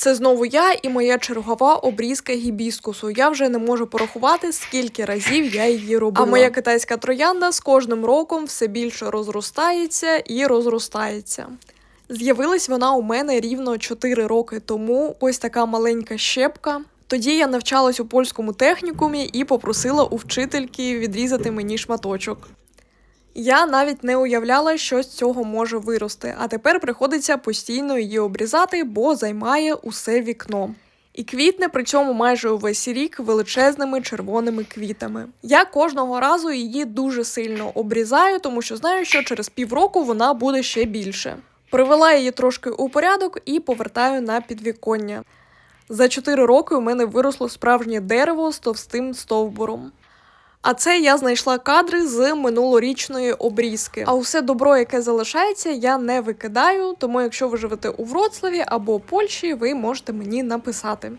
Це знову я і моя чергова обрізка гібіскусу. Я вже не можу порахувати, скільки разів я її робила. А моя китайська троянда з кожним роком все більше розростається і розростається. З'явилась вона у мене рівно 4 роки тому. Ось така маленька щепка. Тоді я навчалась у польському технікумі і попросила у вчительки відрізати мені шматочок. Я навіть не уявляла, що з цього може вирости, а тепер приходиться постійно її обрізати, бо займає усе вікно. І квітне при цьому майже увесь рік величезними червоними квітами. Я кожного разу її дуже сильно обрізаю, тому що знаю, що через півроку вона буде ще більше. Привела її трошки у порядок і повертаю на підвіконня. За 4 роки у мене виросло справжнє дерево з товстим стовбуром. А це я знайшла кадри з минулорічної обрізки. А усе добро, яке залишається, я не викидаю. Тому, якщо ви живете у Вроцлаві або Польщі, ви можете мені написати.